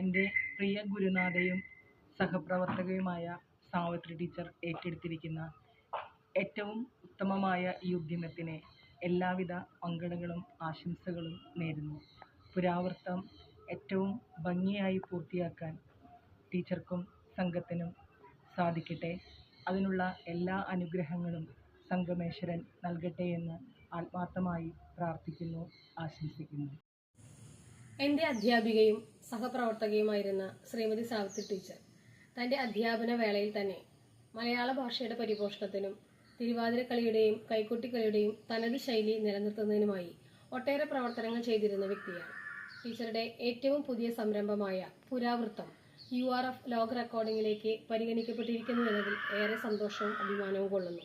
എന്റെ പ്രിയ ഗുരുനാഥയും സഹപ്രവർത്തകയുമായ സാവിത്രി ടീച്ചർ ഏറ്റെടുത്തിരിക്കുന്ന ഏറ്റവും ഉത്തമമായ ഈ ഉദ്യമത്തിന് എല്ലാവിധ മംഗളങ്ങളും ആശംസകളും നേരുന്നു. പുരാവൃത്തം ഏറ്റവും ഭംഗിയായി പൂർത്തിയാക്കാൻ ടീച്ചർക്കും സംഘത്തിനും സാധിക്കട്ടെ. അതിനുള്ള എല്ലാ അനുഗ്രഹങ്ങളും സംഗമേശ്വരൻ നൽകട്ടെ എന്ന് ആത്മാർത്ഥമായി പ്രാർത്ഥിക്കുന്നു ആശംസിക്കുന്നു. എന്റെ അധ്യാപികയും സഹപ്രവർത്തകയുമായിരുന്ന ശ്രീമതി സാവിത്രി ടീച്ചർ. തന്റെ അധ്യാപന വേളയിൽ തന്നെ മലയാള ഭാഷയുടെ പരിപോഷണത്തിനും തിരുവാതിരക്കളിയുടെയും കൈക്കൊട്ടിക്കളിയുടെയും തനത് ശൈലി നിലനിർത്തുന്നതിനുമായി ഒട്ടേറെ പ്രവർത്തനങ്ങൾ ചെയ്തിരുന്ന വ്യക്തിയാണ്. ടീച്ചറുടെ ഏറ്റവും പുതിയ സംരംഭമായ പുരാവൃത്തം യു ആർ എഫ് ലോക റെക്കോർഡിംഗിലേക്ക് പരിഗണിക്കപ്പെട്ടിരിക്കുന്നു എന്നതിൽ ഏറെ സന്തോഷവും അഭിമാനവും കൊള്ളുന്നു.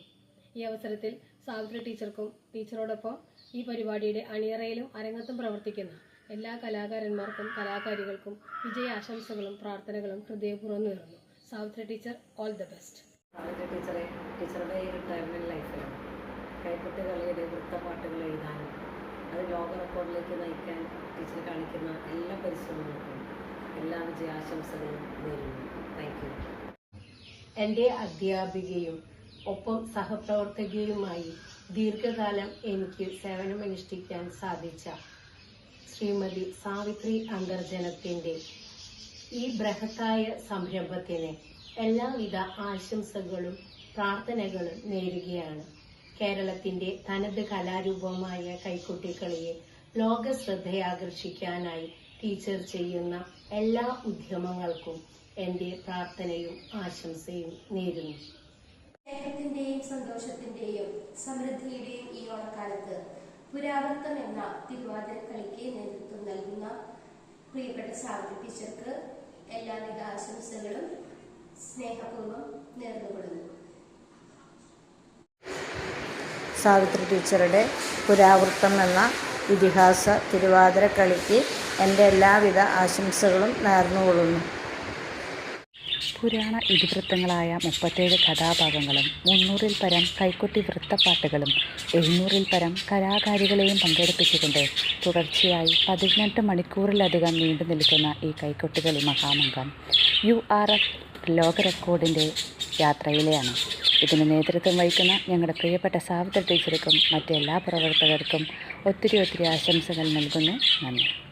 ഈ അവസരത്തിൽ സാവിത്രി ടീച്ചർക്കും ടീച്ചറോടൊപ്പം ഈ പരിപാടിയുടെ അണിയറയിലും അരങ്ങത്തും പ്രവർത്തിക്കുന്ന എല്ലാ കലാകാരന്മാർക്കും കലാകാരികൾക്കും വിജയ ആശംസകളും പ്രാർത്ഥനകളും ഹൃദയപൂർവം നേർന്നു Savithri teacher all the best Savithri ടീച്ചറെ ടീച്ചറുടെ ഈ റിട്ടയർമെന്റ് ലൈഫിൽ കൈക്കുട്ടി കളിയുടെ വൃത്തപ്പാട്ടുകൾ എഴുതാനും അത് ലോക റെക്കോർഡിലേക്ക് നയിക്കാൻ ടീച്ചർ കാണിക്കുന്ന എല്ലാ പരിശ്രമങ്ങൾക്കും എല്ലാ വിജയാശംസകളും നേരുന്നു. താങ്ക് യു എന്റെ അധ്യാപികയും ഒപ്പം സഹപ്രവർത്തകയുമായി ദീർഘകാലം എനിക്ക് സേവനമനുഷ്ഠിക്കാൻ സാധിച്ച ശ്രീമതി സാവിത്രി അന്തർജനത്തിന്റെ ഈ ബൃഹത്തായ സംരംഭത്തിന് എല്ലാവിധ ആശംസകളും പ്രാർത്ഥനകളും നേരുകയാണ്. കേരളത്തിന്റെ തനത് കലാരൂപമായ കൈക്കുട്ടിക്കളിയെ ലോക ശ്രദ്ധയാകർഷിക്കാനായി ടീച്ചർ ചെയ്യുന്ന എല്ലാ ഉദ്യമങ്ങൾക്കും എന്റെ പ്രാർത്ഥനയും ആശംസയും നേരുന്നു. സ്നേഹത്തിന്റെയും സന്തോഷത്തിന്റെയും സമൃദ്ധിയുടെയും ഈ ഓണക്കാലത്ത് പുരാവൃത്തം എന്ന തിരുവാതിര കളിക്ക് നേതൃത്വം നൽകുന്ന പ്രിയപ്പെട്ട സാവിത്രി ടീച്ചർക്ക് എല്ലാവിധ ആശംസകളും സ്നേഹപൂർവം നേർന്നുകൊള്ളുന്നു. സാവിത്രി ടീച്ചറുടെ പുരാവൃത്തം എന്ന ഇതിഹാസ തിരുവാതിര കളിക്ക് എന്റെ എല്ലാവിധ ആശംസകളും നേർന്നുകൊള്ളുന്നു. പുരാണ ഇതിവൃത്തങ്ങളായ മുപ്പത്തേഴ് കഥാഭാഗങ്ങളും മുന്നൂറിൽ പരം കൈക്കൊട്ടി വൃത്തപ്പാട്ടുകളും എഴുന്നൂറിൽ പരം കലാകാരികളെയും പങ്കെടുപ്പിച്ചുകൊണ്ട് തുടർച്ചയായി പതിനെട്ട് മണിക്കൂറിലധികം നീണ്ടു നിൽക്കുന്ന ഈ കൈക്കൊട്ടികളി മഹാമംഗം യു ആർ എഫ് ലോക റെക്കോർഡിന്റെ യാത്രയിലെയാണ്. ഇതിന് നേതൃത്വം വഹിക്കുന്ന ഞങ്ങളുടെ പ്രിയപ്പെട്ട സാവിത്ര ടീച്ചർക്കും മറ്റെല്ലാ പ്രവർത്തകർക്കും ഒത്തിരി ഒത്തിരി ആശംസകൾ നൽകുന്നു. നന്ദി.